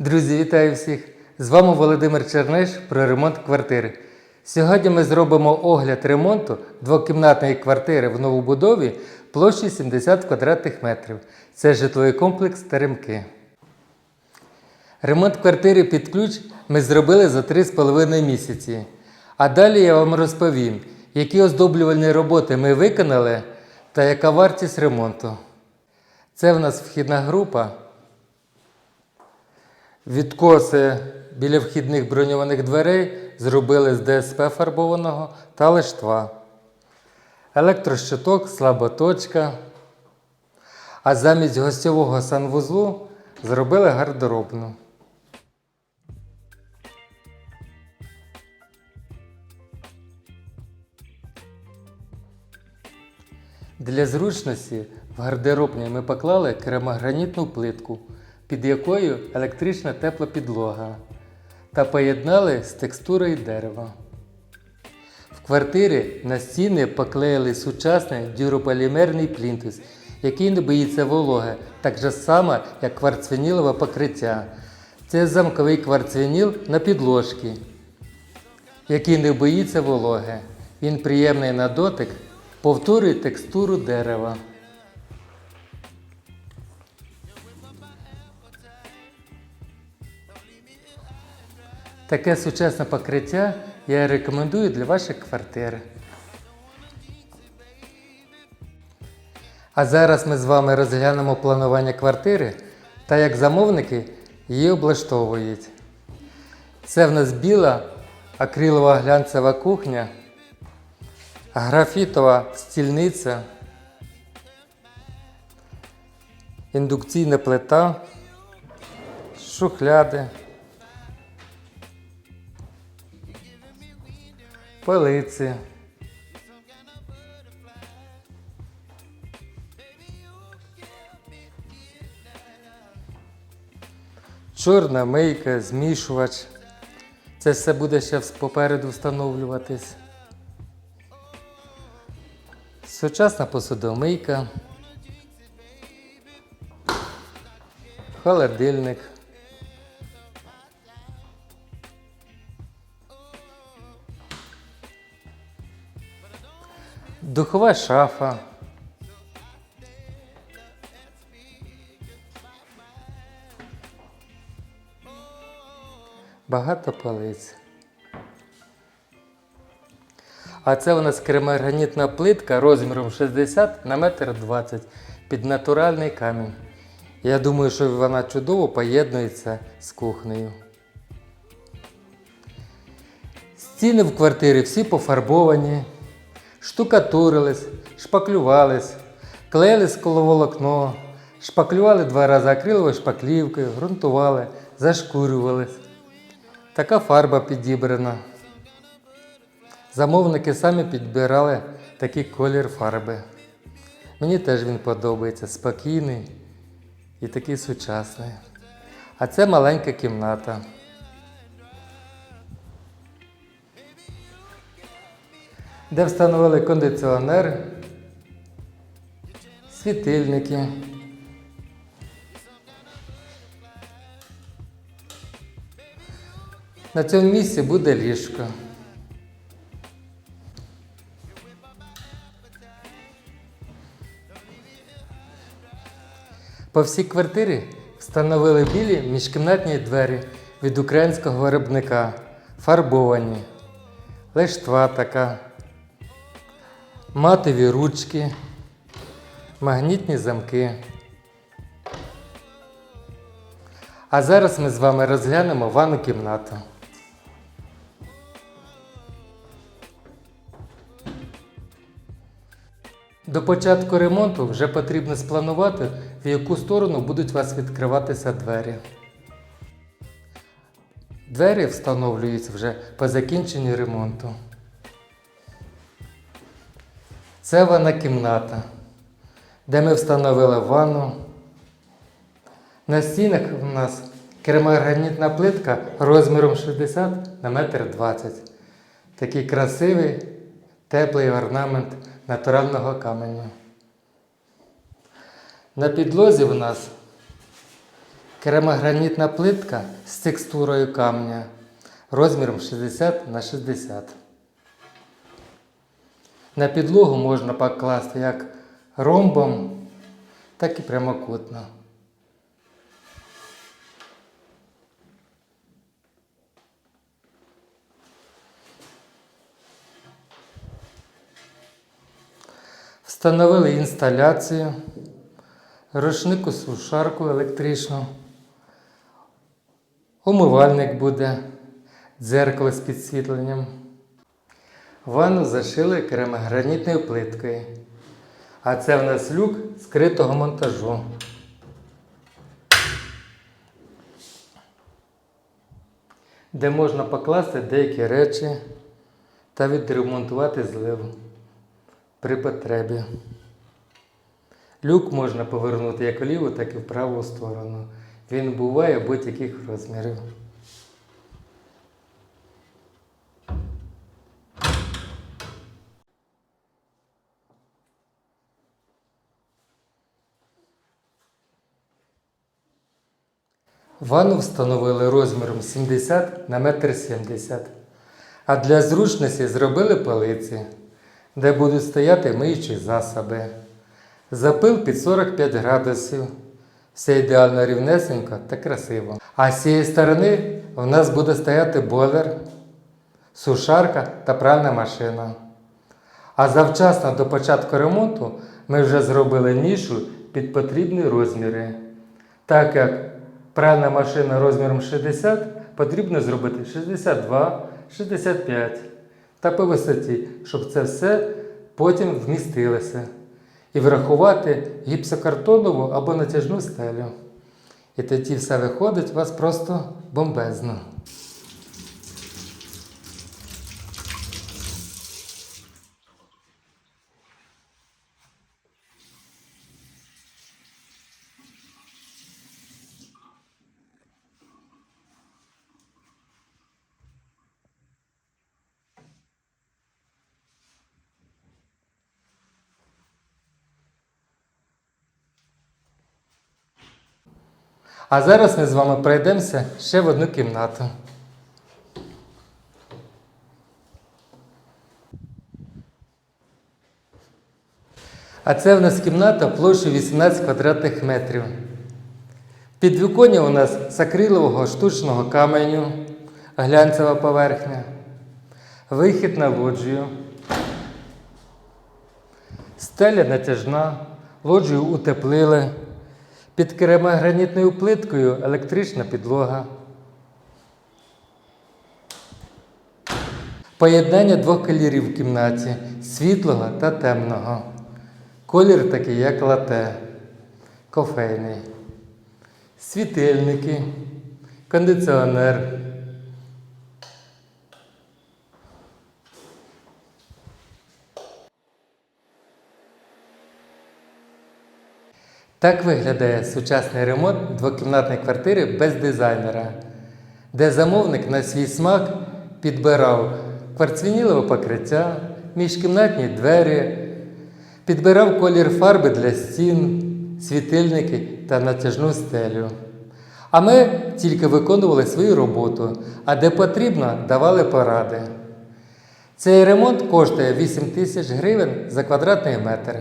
Друзі, вітаю всіх! З вами Володимир Черниш про ремонт квартири. Сьогодні ми зробимо огляд ремонту двокімнатної квартири в новобудові площі 70 квадратних метрів. Це житловий комплекс Теремки. Ремонт квартири під ключ ми зробили за 3,5 місяці. А далі я вам розповім, які оздоблювальні роботи ми виконали та яка вартість ремонту. Це в нас вхідна група. Відкоси біля вхідних броньованих дверей зробили з ДСП фарбованого та лиштва. Електрощиток, слаботочка. А замість гостьового санвузлу зробили гардеробну. Для зручності в гардеробній ми поклали керамогранітну плитку, під якою електрична тепла підлога, та поєднали з текстурою дерева. В квартирі на стіни поклеїли сучасний дюрополімерний плінтус, який не боїться вологи, так же само, як кварцвінілове покриття. Це замковий кварцвініл на підложці, який не боїться вологи. Він приємний на дотик, повторює текстуру дерева. Таке сучасне покриття я рекомендую для ваших квартир. А зараз ми з вами розглянемо планування квартири та як замовники її облаштовують. Це в нас біла акрилова глянцева кухня, графітова стільниця, індукційна плита, шухляди. Полиці. Чорна мийка, змішувач. Це все буде ще попереду встановлюватись. Сучасна посудомийка. Холодильник. Духова шафа. Багато полиць. А це у нас кремогранітна плитка розміром 60 на 1,20 м під натуральний камінь. Я думаю, що вона чудово поєднується з кухнею. Стіни в квартирі всі пофарбовані штукатурились, шпаклювались, клеїли скловолокно, шпаклювали два рази акриловою шпаклівкою, ґрунтували, зашкурювались. Така фарба підібрана. Замовники самі підбирали такий колір фарби. Мені теж він подобається, спокійний і такий сучасний. А це маленька кімната. Де встановили кондиціонер, світильники. На цьому місці буде ліжко. По всій квартирі встановили білі міжкімнатні двері від українського виробника, фарбовані, лиштва така матові ручки, магнітні замки. А зараз ми з вами розглянемо ванну кімнату. До початку ремонту вже потрібно спланувати, в яку сторону будуть вас відкриватися двері. Двері встановлюються вже по закінченню ремонту. Це ванна кімната, де ми встановили ванну. На стінах у нас керамогранітна плитка розміром 60 на 1,20 м. Такий красивий, теплий орнамент натурального каменю. На підлозі в нас Керамогранітна плитка з текстурою камня розміром 60 на 60. На підлогу можна покласти як ромбом, так і прямокутно. Встановили інсталяцію, рушнику сушарку електричну, умивальник буде, дзеркало з підсвітленням. Ванну зашили керамогранітною плиткою. А це в нас люк скритого монтажу. Де можна покласти деякі речі та відремонтувати зливу при потребі. Люк можна повернути як в ліву, так і в праву сторону. Він буває будь-яких розмірів. Ванну встановили розміром 70 на 1,70 м. А для зручності зробили полиці, де будуть стояти миючі засоби. Запил під 45 градусів. Все ідеально рівнесенько та красиво. А з цієї сторони у нас буде стояти бойлер, сушарка та пральна машина. А завчасно до початку ремонту ми вже зробили нішу під потрібні розміри. Так як пральна машина розміром 60 потрібно зробити 62, 65 та по висоті, щоб це все потім вмістилося. І врахувати гіпсокартонову або натяжну стелю. І тоді все виходить у вас просто бомбезно. А зараз ми з вами пройдемося ще в одну кімнату. А це в нас кімната площею 18 квадратних метрів. Підвіконня у нас з акрилового штучного каменю, глянцева поверхня, вихід на лоджію, стеля натяжна, лоджію утеплили. Під керамогранітною плиткою електрична підлога. Поєднання двох кольорів в кімнаті світлого та темного. Колір такий, як лате, кофейний. Світильники, кондиціонер. Так виглядає сучасний ремонт двокімнатної квартири без дизайнера, де замовник на свій смак підбирав кварцвінілове покриття, міжкімнатні двері, підбирав колір фарби для стін, світильники та натяжну стелю. А ми тільки виконували свою роботу, а де потрібно, давали поради. Цей ремонт коштує 8 тисяч гривень за квадратний метр.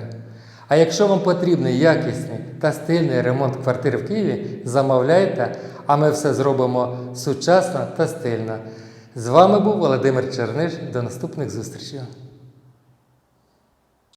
А якщо вам потрібний якісний та стильний ремонт квартир в Києві, замовляйте, а ми все зробимо сучасно та стильно. З вами був Володимир Черниш. До наступних зустрічей.